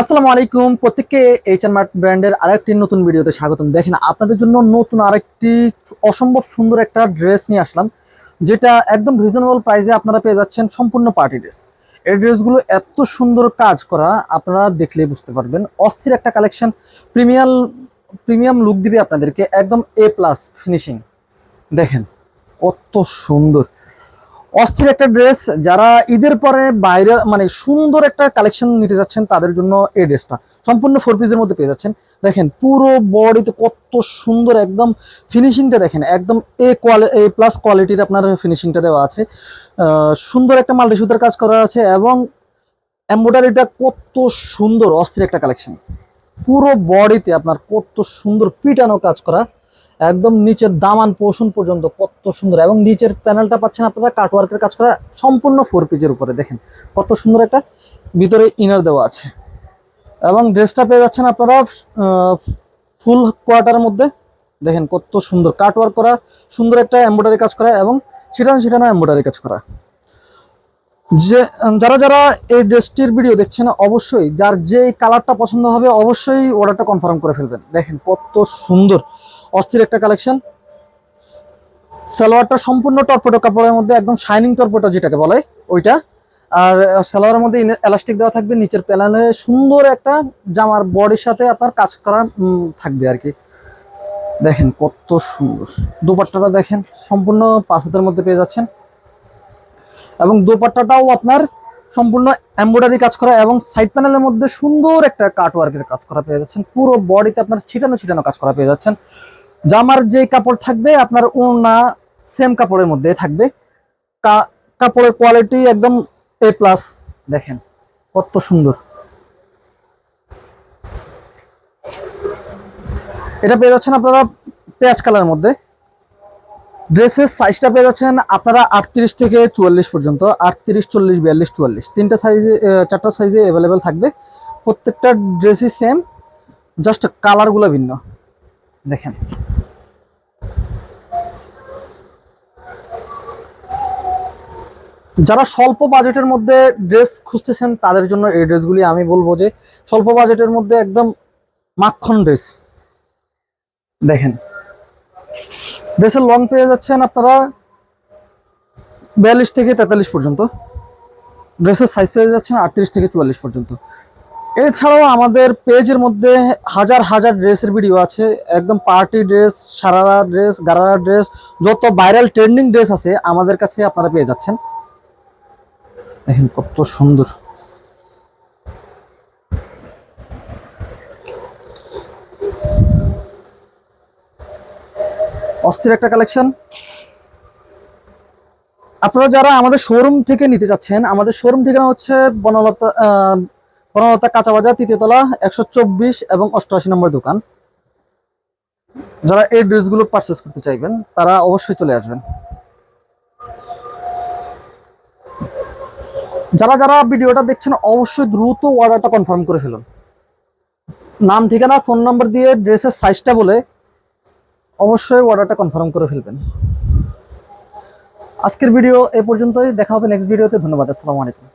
আসসালামু আলাইকুম। প্রত্যেককে এইচ আর মার্ট ব্র্যান্ডের আরেকটি নতুন ভিডিওতে স্বাগতম। দেখেন, আপনাদের জন্য নতুন আরেকটি অসম্ভব সুন্দর একটা ড্রেস নিয়ে আসলাম, যেটা একদম রিজনেবল প্রাইসে আপনারা পেয়ে যাচ্ছেন সম্পূর্ণ পার্টি ড্রেস এই ড্রেসগুলো এত সুন্দর কাজ করা, আপনারা দেখলেই বুঝতে পারবেন। অস্থির একটা কালেকশন প্রিমিয়াম প্রিমিয়াম লুক দিবে আপনাদেরকে, একদম এ প্লাস ফিনিশিং দেখেন, কত সুন্দর অস্থির একটা ড্রেস যারা ঈদের পরে বাইরে মানে সুন্দর একটা কালেকশন নিতে যাচ্ছেন, তাদের জন্য এই ড্রেসটা সম্পূর্ণ ফোর পিসের মধ্যে পেয়ে যাচ্ছেন। দেখেন, পুরো বডিতে কত সুন্দর একদম ফিনিশিংটা দেখেন, একদম এ কোয়ালি এ প্লাস কোয়ালিটির আপনার ফিনিশিংটা দেওয়া আছে। সুন্দর একটা মাল্টি সুতার কাজ করা আছে এবং এম্ব্রয়ডারিটা কত সুন্দর, অস্থির একটা কালেকশন পুরো বডিতে আপনার কত সুন্দর পিটানো কাজ করা একদম নিচের দামান পোষণ পর্যন্ত কত সুন্দর। এবং নিচের প্যানেলটা পাচ্ছেন আপনারা কাটওয়ার্কের কাজ করা সম্পূর্ণ ফোর পিজের উপরে, দেখেন কত সুন্দর একটা ভিতরে ইনার দেওয়া আছে। এবং ড্রেসটা পেয়ে যাচ্ছেন আপনারা ফুল কোয়ার্টারের মধ্যে, দেখেন কত সুন্দর কাটওয়ার্ক করা, সুন্দর একটা এম্ব্রয়ডারি কাজ করা এবং ছিটানো ছিটানো এম্ব্রয়ডারি কাজ করা। যে যারা যারা এই ড্রেসটির ভিডিও দেখছেন, অবশ্যই যার যে কালারটা পছন্দ হবে, অবশ্যই অর্ডারটা কনফার্ম করে ফেলবেন। দেখেন কত সুন্দর, অস্থির একটা কালেকশন সালোয়ারটা সম্পূর্ণ টপটো কাপড়ের মধ্যে, একদম শাইনিং টপটো যেটাকে বলে ওইটা। আর সালোয়ারের মধ্যে এলাস্টিক দেওয়া থাকবে, নিচের প্যানেলে সুন্দর একটা জামার বডির সাথে আপনার কাজ করা থাকবে আর কি। দেখেন কত সুন্দর। দুপাট্টাটা দেখেন, সম্পূর্ণ পাঁচ হাতের মধ্যে পেয়ে যাচ্ছেন। এবং দোপাট্টাটাও আপনার সম্পূর্ণ এমব্রয়ডারি কাজ করা এবং সাইড প্যানেলের মধ্যে সুন্দর একটা কাট ওয়ার্কের কাজ করা পেয়ে যাচ্ছেন। পুরো বডিতে আপনার ছিটানো ছিটানো কাজ করা পেয়ে যাচ্ছেন। জামার যে কাপড় থাকবে, আপনার ওনা সেম কাপড়ের মধ্যে থাকবে। কাপড়ের কোয়ালিটি একদম এ প্লাস দেখেন, কত সুন্দর। এটা পেয়ে যাচ্ছেন আপনারা পেঁয়াজ কালারের মধ্যে। ড্রেসের সাইজটা পেয়ে যাচ্ছেন আপনারা আটত্রিশ থেকে চুয়াল্লিশ পর্যন্ত। আটত্রিশ, চল্লিশ, বিয়াল্লিশ, চুয়াল্লিশ। তিনটা সাইজে চারটা সাইজে অ্যাভেলেবেল থাকবে। প্রত্যেকটা ড্রেসই সেম জাস্ট কালারগুলো ভিন্ন। দেখেন। যারা স্বল্প বাজেটের মধ্যে ড্রেস খুঁজতেছেন, তাদের জন্য এই ড্রেসগুলি আমি বলব যে, স্বল্প বাজেটের মধ্যে একদম মাখন ড্রেস দেখেন। ড্রেসের লং পেয়ে যাচ্ছেন আপনারা বিয়াল্লিশ থেকে তেতাল্লিশ পর্যন্ত। ড্রেসের সাইজ পেয়ে যাচ্ছেন আটত্রিশ থেকে চুয়াল্লিশ পর্যন্ত। এছাড়াও আমাদের পেজের মধ্যে হাজার হাজার ড্রেসের ভিডিও আছে। একদম party dress sharara dress gharara dress যত ভাইরাল ট্রেন্ডিং ড্রেস আছে আমাদের কাছে আপনারা পেয়ে যাচ্ছেন। দেখেন কত সুন্দর। অস্থির একটা কালেকশন আপনারা যারা আমাদের শোরুম থেকে নিতে চাচ্ছেন, আমাদের শোরুম ঠিকানা হচ্ছে বনলতা বনলতা কাঁচা বাজার তৃতীয়তলা একশো চব্বিশ এবং অষ্টআশি নম্বর দোকান। যারা এই ড্রেসগুলো পারচেস করতে চাইবেন, তারা অবশ্যই চলে আসবেন। যারা যারা ভিডিওটা দেখছেন, অবশ্যই দ্রুত অর্ডারটা কনফার্ম করে ফেলুন। নাম ঠিকানা ফোন নাম্বার দিয়ে ড্রেসের সাইজটা বলে অবশ্যই অর্ডারটা কনফার্ম করে ফেলবেন। আজকের ভিডিও এ পর্যন্তই, দেখা হবে নেক্সট ভিডিওতে ধন্যবাদ, আসসালামু আলাইকুম।